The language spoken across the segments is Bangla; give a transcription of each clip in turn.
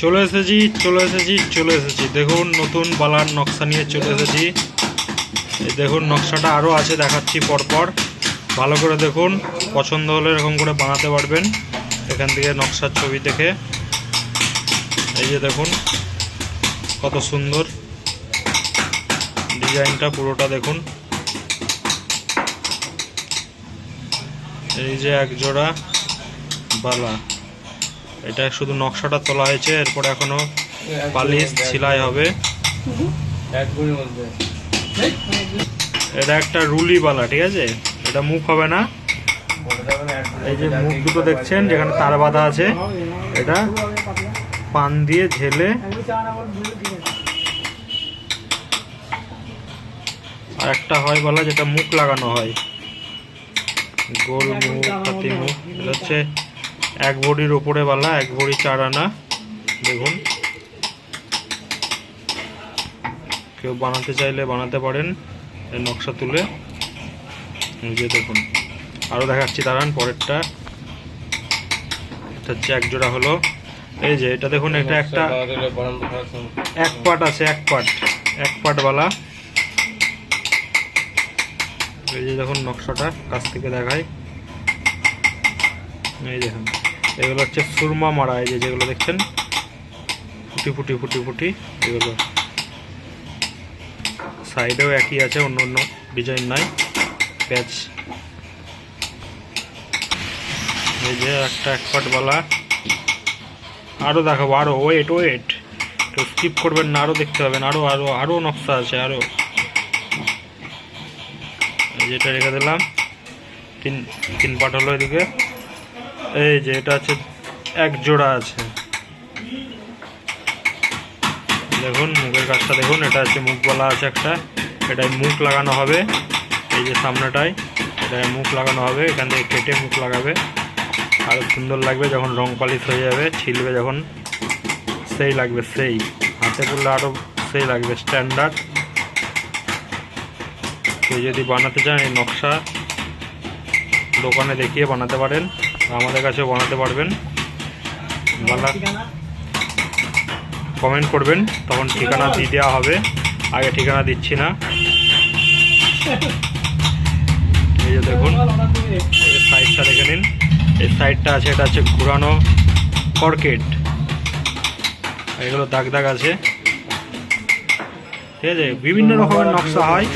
চলে এসেছি চলে এসেছি চলে এসেছি। দেখুন, নতুন বালার নকশা নিয়ে চলে এসেছি। দেখুন, নকশাটা আরও আছে, দেখাচ্ছি পরপর। ভালো করে দেখুন, পছন্দ হলে এরকম করে বানাতে পারবেন। এখান থেকে নকশার ছবি দেখে। এই যে দেখুন, কত সুন্দর ডিজাইনটা, পুরোটা দেখুন। এই যে এক জোড়া বালা। এটা শুধু নকশাটা তোলা হয়েছে, এরপরে এখনও পালিশ সেলাই হবে। এটা একটা রুলি বালা, ঠিক আছে? এটা মুখ হবে না। এই যে মুখ দুটো দেখছেন, যেখানে তার বাঁধা আছে। এটা পান দিয়ে ঝেলে আর একটা হয় বলা, যেটা মুখ লাগানো হয়। গোল মুখ, হাতি মুখ, এটা হচ্ছে এক ভরির ওপরে বালা এক ভরি চার আনা। দেখুন। কেউ বানাতে চাইলে বানাতে পারেন এই নকশা তুলে। যে দেখুন। আরও দেখাচ্ছি দাঁড়ান পরেরটা। এটা হচ্ছে এক জোড়া হলো। এই যে এটা দেখুন এটা একটা। এক পাট আছে এক পাট। এক পাট বালা। এই যে দেখুন নকশাটা কাছ থেকে দেখায় এই দেখুন। এগুলো হচ্ছে সুরমা মারা এই যে যেগুলো দেখছেন, ফুটি ফুটি ফুটি ফুটি এগুলো। সাইডেও একই আছে, অন্য অন্য ডিজাইন নাই। প্যাচ এই যে একটা এক পাট বালা আরও দেখাবো আরও ওয়েট ওয়েট তো স্কিপ করবেন না আরও দেখতে পাবেন। আরও আরও আরও নকশা আছে আরও যেটা রেখে দিলাম। তিন তিন পাট হলো এদিকে। এই যে, এটা আছে, এক জোড়া আছে। দেখুন, মুখের কাজটা দেখুন, এটা আছে মুখ বলা আছে একটা। এটায় মুখ লাগানো হবে। এই যে সামনেটায়, এটায় মুখ লাগানো হবে। এখান থেকে কেটে মুখ লাগাবে। আরও সুন্দর লাগবে যখন রং পালিশ হয়ে যাবে, ছিলবে যখন। সেই লাগবে, সেই। হাতে পড়লে আরও সেই লাগবে, স্ট্যান্ডার্ড। কেউ যদি বানাতে চান এই নকশা দোকানে দেখিয়ে বানাতে পারেন। আমাদের কাছে বানাতে পারবেন। বানা কমেন্ট করবেন, তখন ঠিকানা দিয়ে দেওয়া হবে। আগে ঠিকানা দিচ্ছি না। এই যে দেখুন, এই সাইডটা দেখে নিন। এই সাইডটা আছে, এটা হচ্ছে ঘুরানো কর্কেট এগুলো দাগ দাগ আছে। ঠিক আছে, বিভিন্ন রকমের নকশা হয়।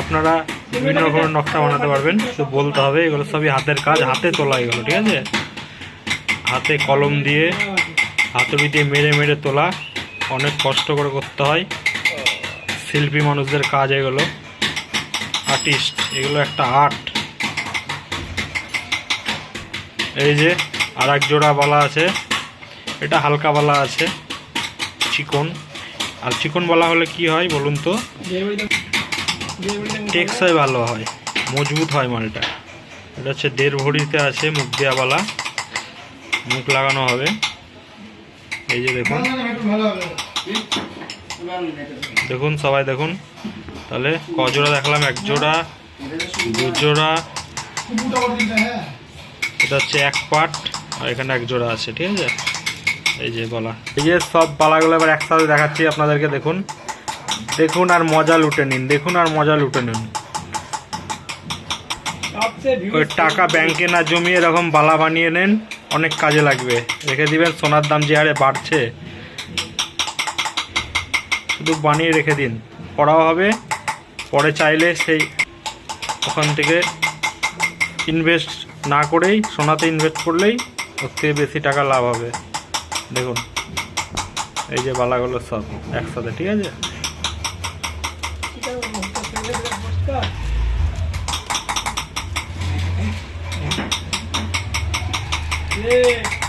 আপনারা বিভিন্ন রকমের নকশা বানাতে পারবেন। শুধু বলতে হবে, এগুলো সবই হাতের কাজ, হাতে তোলা এগুলো, ঠিক আছে? হাতে কলম দিয়ে, হাতুড়ি দিয়ে মেরে মেরে তোলা, অনেক কষ্ট করে করতে হয়। শিল্পী মানুষদের কাজ এগুলো, আর্টিস্ট, এগুলো একটা আর্ট। এই যে আর এক জোড়া বালা আছে, এটা হালকা বালা আছে, চিকন। আর চিকন বালা হলে কি হয় বলুন তো? টেক্সই ভালো হয়, মজবুত হয় মালটা। এটা হচ্ছে দেড় ভরিতে আছে মুখ দেওয়া বালা মুখ লাগানো হবে। এই যে দেখুন। দেখুন, সবাই দেখুন। তাহলে ক জোড়া দেখলাম এক জোড়া দু জোড়া এটা হচ্ছে এক পাট, আর এখানে এক জোড়া আছে, ঠিক আছে? এই যে বলা। এই যে সব পালাগুলো এবার একসাথে দেখাচ্ছি আপনাদেরকে, দেখুন। দেখুন আর মজা লুটে নিন দেখুন আর মজা লুটে নিন। ওই টাকা ব্যাংকে না জমিয়ে এরকম বালা বানিয়ে নেন অনেক কাজে লাগবে। রেখে দিবেন সোনার দাম যে হারে বাড়ছে। শুধু বানিয়ে রেখে দিন। পড়াও হবে পরে চাইলে সেই ওখান থেকে ইনভেস্ট না করেই সোনাতে ইনভেস্ট করলেই ওর থেকে বেশি টাকা লাভ হবে। দেখুন এই যে বালাগুলো সব একসাথে ঠিক আছে? Yeah.